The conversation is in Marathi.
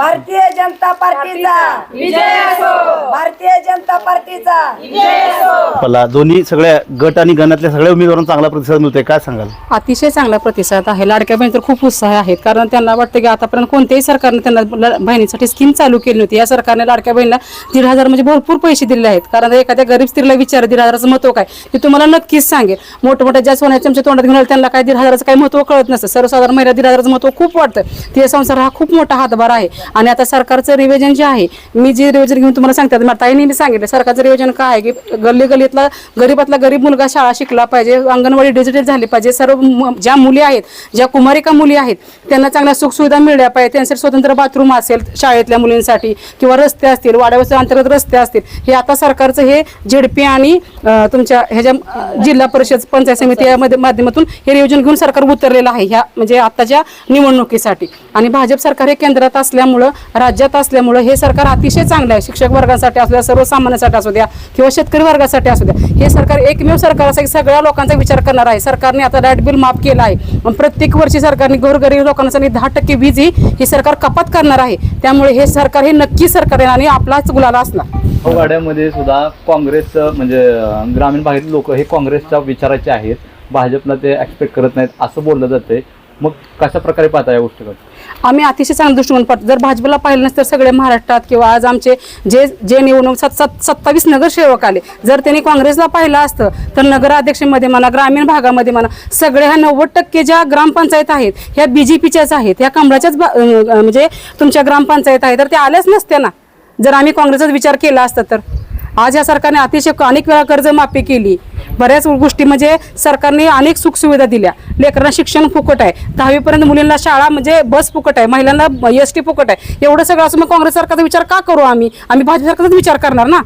भारतीय जनता पार्टीचा. विजय असो. भारतीय जनता पार्टीचा. मला दोन्ही सगळ्या गट आणि गणातल्या सगळ्या उमेदवारांना चांगला प्रतिसाद मिळतोय काय सांगाल? अतिशय चांगला प्रतिसाद आहे. लाडक्या बहिणी तर खूप उत्साह आहेत. कारण त्यांना वाटतं की आतापर्यंत कोणत्याही सरकारने त्यांना बहिणीसाठी स्कीम चालू केली नव्हती. या सरकारने लाडक्या बहिणीला दीड हजार म्हणजे भरपूर पैसे दिले आहेत. कारण एखाद्या गरीब स्त्रीला विचार दीड हजाराचं महत्त्व काय? ते तुम्हाला नक्कीच सांगेल. मोठमोठ्या ज्या सोन्याच्या चमच्या तोंडात घेऊन त्यांना काय दीड हजाराचं काही महत्त्व कळत नसतं. सर्वसाधारण महिला दीड हजाराचं महत्त्व खूप वाटतं ते संसार हा खूप मोठा हातभार आहे. आणि आता सरकारचं रिव्हिजन जे आहे मी जे रिव्हिजन घेऊन तुम्हाला सांगते आता मला ताईने सांगितलं सरकारचं नियोजन काय आहे की गल्ली गल्लीतला गरीबातला गरीब मुलगा शाळा शिकला पाहिजे अंगणवाडी डिजिटल झाली पाहिजे सर्व ज्या मुली आहेत ज्या कुमारिका मुली आहेत त्यांना चांगल्या सुखसुविधा मिळल्या पाहिजे त्यांच्यासाठी स्वतंत्र बाथरूम असेल शाळेतल्या मुलींसाठी किंवा रस्ते असतील वाड्यावस्ती अंतर्गत रस्ते असतील हे आता सरकारचं हे झेडपी आणि तुमच्या ह्याच्या जिल्हा परिषद पंचायत समिती यामध्ये माध्यमातून हे नियोजन घेऊन सरकार उतरलेलं आहे ह्या म्हणजे आताच्या निवडणुकीसाठी. आणि भाजप सरकार हे केंद्रात असल्यामुळं राज्यात असल्यामुळं हे सरकार अतिशय चांगलं आहे शिक्षक वर्गासाठी असल्या सर्वसामान्य सर्वसामान्यांसाठी असू द्या किंवा शेतकरी वर्गासाठी असू द्या. हे सरकार एकमेव सरकार असं की सगळ्या लोकांचा विचार करणार आहे. सरकारने आता लाइट बिल माफ केलं आहे. प्रत्येक वर्षी सरकारने घरगरीब लोकांसाठी दहा टक्के वीज ही सरकार कपात करणार आहे. त्यामुळे हे सरकार हे नक्की सरकार आणि आपलाच गुलाला असणार. वाड्यामध्ये सुद्धा काँग्रेसचं म्हणजे ग्रामीण भागातील लोक हे काँग्रेसच्या विचाराचे आहेत. भाजपला ते एक्सपेक्ट करत नाहीत असं बोललं जातंय. मग कशा प्रकारे पाहता या गोष्टीकडे? आम्ही अतिशय चांगला दृष्टिकोन पाहतो. जर भाजपला पाहिलं नसतं तर सगळे महाराष्ट्रात किंवा आज आमचे जे जे निवडणूक सत सत सत्तावीस नगरसेवक आले जर त्यांनी काँग्रेसला पाहिलं असतं तर नगराध्यक्षमध्ये म्हणा ग्रामीण भागामध्ये म्हणा सगळे ह्या नव्वद टक्के ज्या ग्रामपंचायत आहेत ह्या बी जे पीच्याच आहेत ह्या कमळाच्याच म्हणजे तुमच्या ग्रामपंचायत आहेत तर त्या आल्याच नसत्या ना. जर आम्ही काँग्रेसचा विचार केला असता तर. आज या सरकारने अतिशय अनेक वेळा कर्जमाफी केली. बऱ्याच गोष्टी म्हणजे सरकारने अनेक सुखसुविधा दिल्या. लेकरांना शिक्षण फुकट आहे. दहावीपर्यंत मुलींना शाळा म्हणजे बस फुकट आहे. महिलांना एस टी फुकट आहे. एवढं सगळं असं मग काँग्रेस सरकारचा विचार का करू आम्ही? आम्ही भाजप सरकारचाच विचार करणार ना?